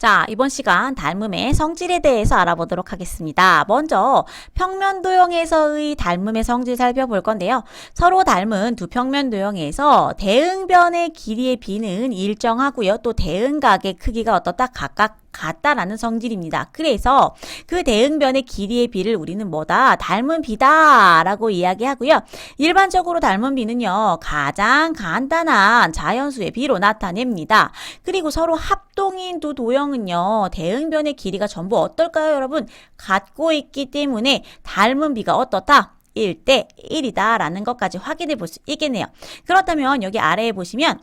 자, 이번 시간 닮음의 성질에 대해서 알아보도록 하겠습니다. 먼저 평면 도형에서의 닮음의 성질 살펴볼 건데요. 서로 닮은 두 평면 도형에서 대응변의 길이의 비는 일정하고요. 또 대응각의 크기가 어떻다? 각각 같다라는 성질입니다. 그래서 그 대응변의 길이의 비를 우리는 뭐다? 닮은 비다라고 이야기하고요. 일반적으로 닮은 비는요. 가장 간단한 자연수의 비로 나타냅니다. 그리고 서로 합동인 두 도형은요. 대응변의 길이가 전부 어떨까요, 여러분? 같고 있기 때문에 닮은 비가 어떻다? 1대 1이다 라는 것까지 확인해 볼 수 있겠네요. 그렇다면 여기 아래에 보시면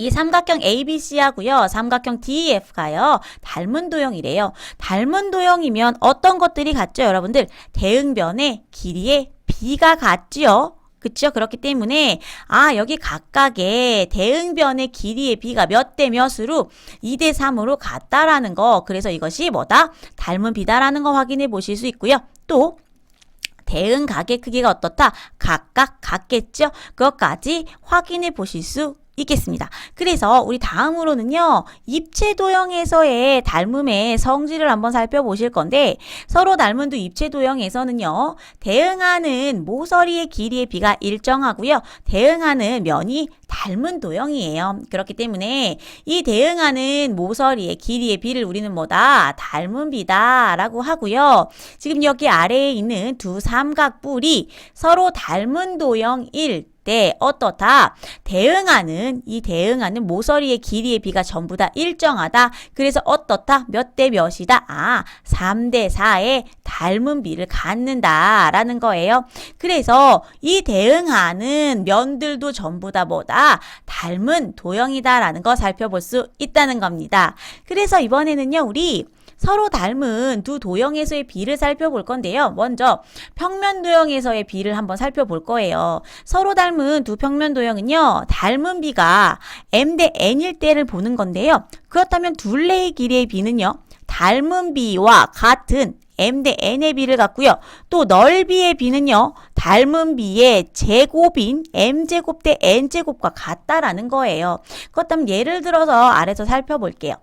이 삼각형 ABC하고요. 삼각형 DEF가요. 닮은 도형이래요. 닮은 도형이면 어떤 것들이 같죠, 여러분들? 대응변의 길이의 비가 같지요. 그쵸? 그렇기 때문에 아 여기 각각의 대응변의 길이의 비가 몇 대 몇으로 2대 3으로 같다라는 거 그래서 이것이 뭐다? 닮은 비다라는 거 확인해 보실 수 있고요. 또 대응 각의 크기가 어떻다? 각각 같겠죠? 그것까지 확인해 보실 수 있겠습니다. 그래서 우리 다음으로는요, 입체 도형에서의 닮음의 성질을 한번 살펴보실 건데, 서로 닮은 두 입체 도형에서는요, 대응하는 모서리의 길이의 비가 일정하고요, 대응하는 면이 닮은 도형이에요. 그렇기 때문에 이 대응하는 모서리의 길이의 비를 우리는 뭐다? 닮은 비다라고 하고요. 지금 여기 아래에 있는 두 삼각뿔이 서로 닮은 도형일 때 어떻다? 대응하는 이 대응하는 모서리의 길이의 비가 전부 다 일정하다. 그래서 어떻다? 몇 대 몇이다? 아, 3대 4의 닮은 비를 갖는다라는 거예요. 그래서 이 대응하는 면들도 전부 다 뭐다? 닮은 도형이다라는 거 살펴볼 수 있다는 겁니다. 그래서 이번에는요, 우리 서로 닮은 두 도형에서의 비를 살펴볼 건데요. 먼저 평면 도형에서의 비를 한번 살펴볼 거예요. 서로 닮은 두 평면 도형은요. 닮은 비가 m 대 n일 때를 보는 건데요. 그렇다면 둘레의 길이의 비는요. 닮은 비와 같은 m 대 n의 비를 갖고요. 또 넓이의 비는요. 닮은 비의 제곱인 m제곱 대 n제곱과 같다라는 거예요. 그렇다면 예를 들어서 아래서 살펴볼게요.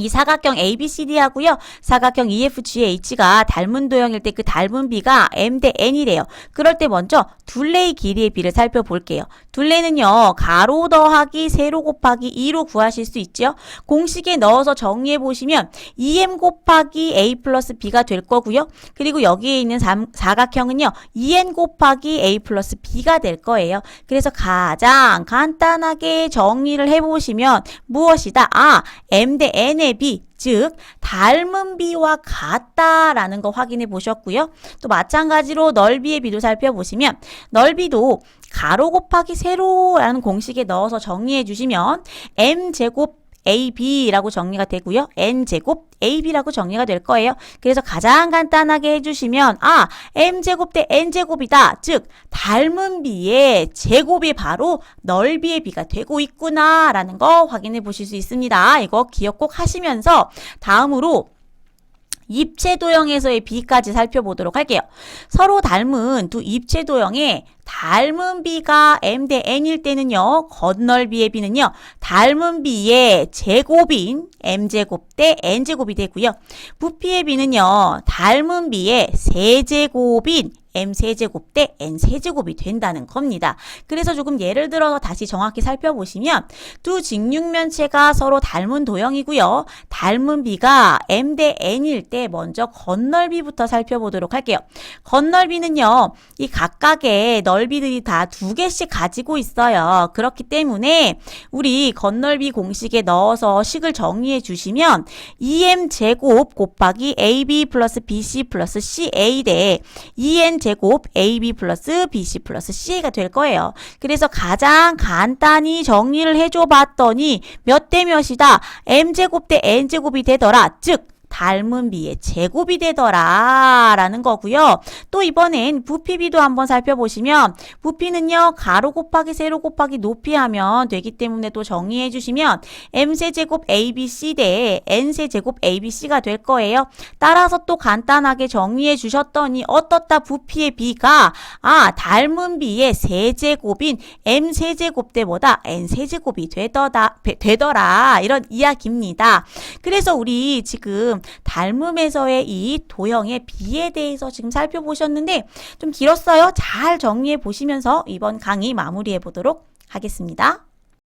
이 사각형 ABCD하고요. 사각형 EFGH가 닮은 도형일 때 그 닮은 비가 M 대 N이래요. 그럴 때 먼저 둘레의 길이의 비를 살펴볼게요. 둘레는요. 가로 더하기 세로 곱하기 2로 구하실 수 있죠. 공식에 넣어서 정리해 보시면 2M 곱하기 A 플러스 B가 될 거고요. 그리고 여기에 있는 삼, 사각형은요. 2N 곱하기 A 플러스 B가 될 거예요. 그래서 가장 간단하게 정리를 해보시면 무엇이다? 아, M 대 N의 비, 즉 닮은 비와 같다라는 거 확인해 보셨고요. 또 마찬가지로 넓이의 비도 살펴보시면 넓이도 가로 곱하기 세로라는 공식에 넣어서 정리해 주시면 m 제곱 AB라고 정리가 되고요. N제곱 AB라고 정리가 될 거예요. 그래서 가장 간단하게 해주시면 아 M제곱 대 N제곱이다. 즉 닮은 비의 제곱이 바로 넓이의 비가 되고 있구나 라는 거 확인해 보실 수 있습니다. 이거 기억 꼭 하시면서 다음으로 입체 도형에서의 비까지 살펴보도록 할게요. 서로 닮은 두 입체 도형의 닮은 비가 m 대 n일 때는요. 겉넓이의 비는요. 닮은 비의 제곱인 m제곱 대 n제곱이 되고요. 부피의 비는요. 닮은 비의 세제곱인 m 세제곱 대 n 세제곱이 된다는 겁니다. 그래서 조금 예를 들어서 다시 정확히 살펴보시면 두 직육면체가 서로 닮은 도형이고요. 닮은 비가 m 대 n일 때 먼저 겉넓이부터 살펴보도록 할게요. 겉넓이는요. 이 각각의 넓이들이 다 두 개씩 가지고 있어요. 그렇기 때문에 우리 겉넓이 공식에 넣어서 식을 정리해 주시면 2m 제곱 곱하기 ab 플러스 bc 플러스 ca 대 2n 제곱 ab 플러스 bc 플러스 ca가 될 거예요. 그래서 가장 간단히 정리를 해줘 봤더니 몇 대 몇이다? m 제곱 대 n 제곱이 되더라. 즉 닮은 비의 제곱이 되더라 라는 거고요. 또 이번엔 부피비도 한번 살펴보시면 부피는요 가로 곱하기 세로 곱하기 높이 하면 되기 때문에 또 정리해 주시면 m세 제곱 abc 대 n세 제곱 abc가 될 거예요. 따라서 또 간단하게 정리해 주셨더니 어떻다 부피의 비가 아 닮은 비의 세제곱인 m 세제곱 때보다 n 세제곱이 되더다 되더라 이런 이야기입니다. 그래서 우리 지금 닮음에서의 이 도형의 비에 대해서 지금 살펴보셨는데 좀 길었어요. 잘 정리해 보시면서 이번 강의 마무리해 보도록 하겠습니다.